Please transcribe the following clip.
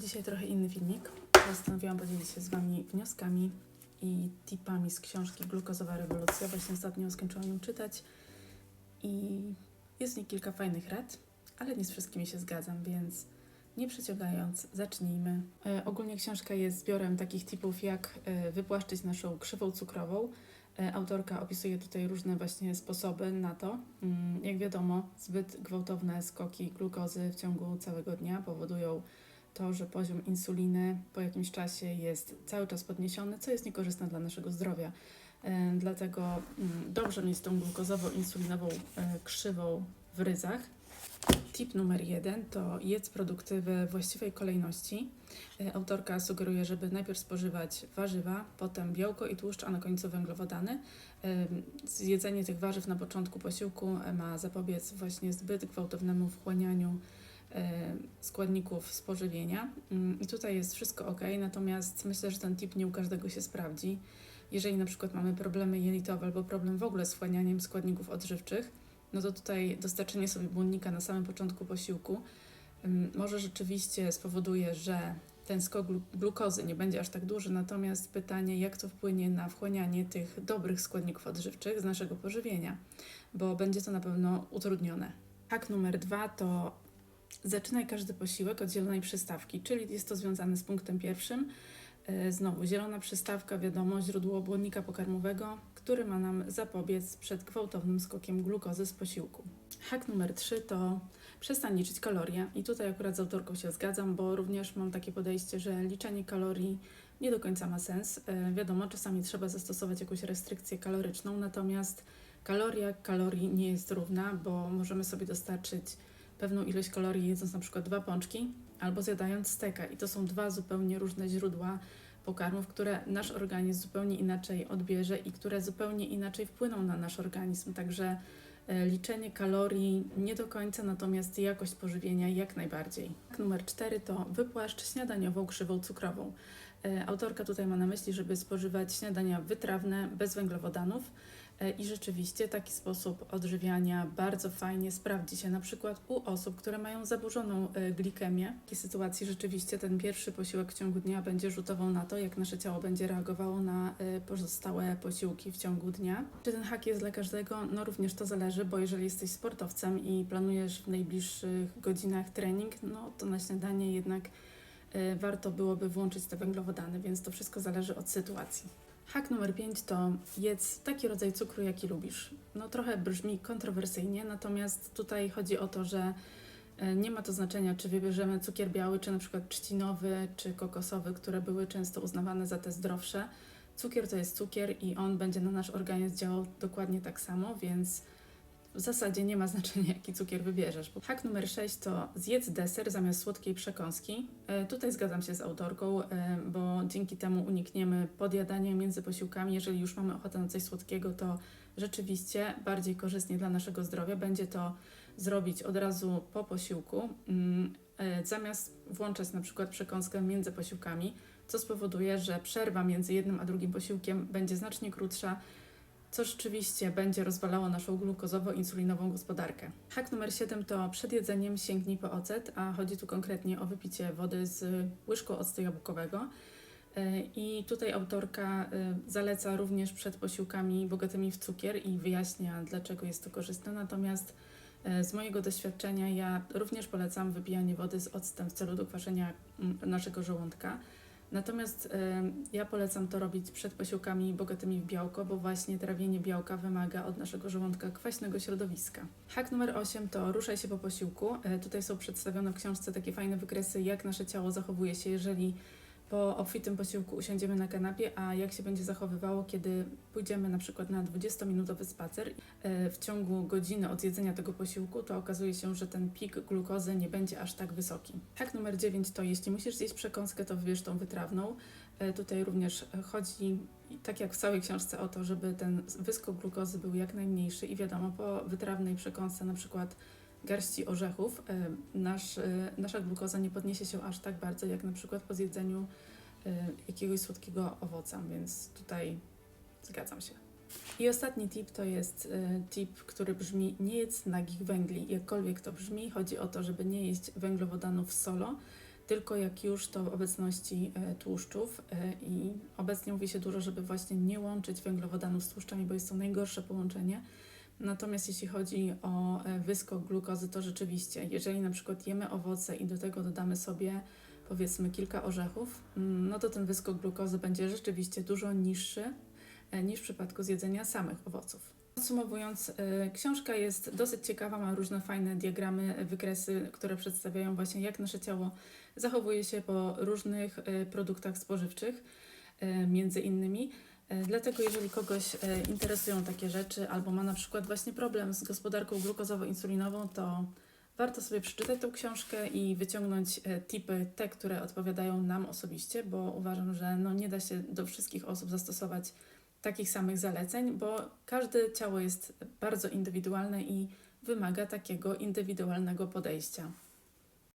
Dzisiaj trochę inny filmik. Postanowiłam podzielić się z Wami wnioskami i tipami z książki Glukozowa rewolucja. Właśnie ostatnio skończyłam ją czytać i jest w niej kilka fajnych rad, ale nie z wszystkimi się zgadzam, więc nie przeciągając, zacznijmy. E, ogólnie książka jest zbiorem takich tipów, jak e, wypłaszczyć naszą krzywą cukrową. E, autorka opisuje tutaj różne właśnie sposoby na to. Mm, Jak wiadomo, zbyt gwałtowne skoki glukozy w ciągu całego dnia powodują to, że poziom insuliny po jakimś czasie jest cały czas podniesiony, co jest niekorzystne dla naszego zdrowia. E, Dlatego mm, dobrze mieć tą glukozowo-insulinową e, krzywą w ryzach. Tip numer jeden to jedz produkty we właściwej kolejności. E, Autorka sugeruje, żeby najpierw spożywać warzywa, potem białko i tłuszcz, a na końcu węglowodany. Zjedzenie tych warzyw na początku posiłku ma zapobiec właśnie zbyt gwałtownemu wchłanianiu składników spożywienia. Mm, I tutaj jest wszystko ok, natomiast myślę, że ten tip nie u każdego się sprawdzi. Jeżeli na przykład mamy problemy jelitowe albo problem w ogóle z wchłanianiem składników odżywczych, no to tutaj dostarczenie sobie błonnika na samym początku posiłku ym, może rzeczywiście spowoduje, że ten skok glu- glukozy nie będzie aż tak duży, natomiast pytanie, jak to wpłynie na wchłanianie tych dobrych składników odżywczych z naszego pożywienia, bo będzie to na pewno utrudnione. Hak numer dwa to zaczynaj każdy posiłek od zielonej przystawki, czyli jest to związane z punktem pierwszym. E, Znowu, zielona przystawka, wiadomo, źródło błonnika pokarmowego, który ma nam zapobiec przed gwałtownym skokiem glukozy z posiłku. Hak numer 3 to przestań liczyć kalorie. I tutaj akurat z autorką się zgadzam, bo również mam takie podejście, że liczenie kalorii nie do końca ma sens. E, Wiadomo, czasami trzeba zastosować jakąś restrykcję kaloryczną, natomiast kaloria kalorii nie jest równa, bo możemy sobie dostarczyć pewną ilość kalorii jedząc na przykład dwa pączki albo zjadając steka. I to są dwa zupełnie różne źródła pokarmów, które nasz organizm zupełnie inaczej odbierze i które zupełnie inaczej wpłyną na nasz organizm. Także e, liczenie kalorii nie do końca, natomiast jakość pożywienia jak najbardziej. Numer cztery to wypłaszcz śniadaniową krzywą cukrową. E, Autorka tutaj ma na myśli, żeby spożywać śniadania wytrawne, bez węglowodanów. E, I rzeczywiście taki sposób odżywiania bardzo fajnie sprawdzi się na przykład u osób, które mają zaburzoną e, glikemię. W takiej sytuacji rzeczywiście ten pierwszy posiłek w ciągu dnia będzie rzutował na to, jak nasze ciało będzie reagowało na e, pozostałe posiłki w ciągu dnia. Czy ten hak jest dla każdego? No również to zależy, bo jeżeli jesteś sportowcem i planujesz w najbliższych godzinach trening, no to na śniadanie jednak warto byłoby włączyć te węglowodany, więc to wszystko zależy od sytuacji. Hak numer 5 to jedz taki rodzaj cukru, jaki lubisz. No trochę brzmi kontrowersyjnie, natomiast tutaj chodzi o to, że e, nie ma to znaczenia, czy wybierzemy cukier biały, czy na przykład trzcinowy, czy kokosowy, które były często uznawane za te zdrowsze. Cukier to jest cukier i on będzie na nasz organizm działał dokładnie tak samo, więc w zasadzie nie ma znaczenia, jaki cukier wybierzesz. Hak numer 6 to zjedz deser zamiast słodkiej przekąski. E, tutaj zgadzam się z autorką, e, bo dzięki temu unikniemy podjadania między posiłkami. Jeżeli już mamy ochotę na coś słodkiego, to rzeczywiście bardziej korzystnie dla naszego zdrowia będzie to zrobić od razu po posiłku, mm, e, zamiast włączać na przykład przekąskę między posiłkami, co spowoduje, że przerwa między jednym a drugim posiłkiem będzie znacznie krótsza, co rzeczywiście będzie rozwalało naszą glukozowo-insulinową gospodarkę. Hak numer 7 to przed jedzeniem sięgnij po ocet, a chodzi tu konkretnie o wypicie wody z łyżką octu jabłkowego. E, I tutaj autorka e, zaleca również przed posiłkami bogatymi w cukier i wyjaśnia, dlaczego jest to korzystne. Natomiast e, z mojego doświadczenia ja również polecam wypijanie wody z octem w celu dokwaszenia mm, naszego żołądka. Natomiast e, ja polecam to robić przed posiłkami bogatymi w białko, bo właśnie trawienie białka wymaga od naszego żołądka kwaśnego środowiska. Hak numer 8 to ruszaj się po posiłku. E, Tutaj są przedstawione w książce takie fajne wykresy, jak nasze ciało zachowuje się, jeżeli po obfitym posiłku usiądziemy na kanapie, a jak się będzie zachowywało, kiedy pójdziemy na przykład na 20-minutowy spacer. E, W ciągu godziny od jedzenia tego posiłku, to okazuje się, że ten pik glukozy nie będzie aż tak wysoki. Hak numer 9 to jeśli musisz zjeść przekąskę, to wybierz tą wytrawną. E, Tutaj również chodzi, tak jak w całej książce, o to, żeby ten wyskok glukozy był jak najmniejszy i wiadomo, po wytrawnej przekąsce na przykład garści orzechów, e, nasz, e, nasza glukoza nie podniesie się aż tak bardzo, jak na przykład po zjedzeniu e, jakiegoś słodkiego owoca, więc tutaj zgadzam się. I ostatni tip to jest tip, który brzmi nie jedz nagich węgli. Jakkolwiek to brzmi, chodzi o to, żeby nie jeść węglowodanów solo, tylko jak już to w obecności tłuszczów i obecnie mówi się dużo, żeby właśnie nie łączyć węglowodanów z tłuszczami, bo jest to najgorsze połączenie. Natomiast jeśli chodzi o e, wyskok glukozy, to rzeczywiście, jeżeli na przykład jemy owoce i do tego dodamy sobie powiedzmy kilka orzechów, mm, no to ten wyskok glukozy będzie rzeczywiście dużo niższy e, niż w przypadku zjedzenia samych owoców. Podsumowując, e, książka jest dosyć ciekawa, ma różne fajne diagramy, wykresy, które przedstawiają właśnie jak nasze ciało zachowuje się po różnych produktach spożywczych, między innymi. E, Dlatego jeżeli kogoś e, interesują takie rzeczy albo ma na przykład właśnie problem z gospodarką glukozowo-insulinową, to warto sobie przeczytać tą książkę i wyciągnąć e, tipy, te, które odpowiadają nam osobiście, bo uważam, że no nie da się do wszystkich osób zastosować takich samych zaleceń, bo każde ciało jest bardzo indywidualne i wymaga takiego indywidualnego podejścia.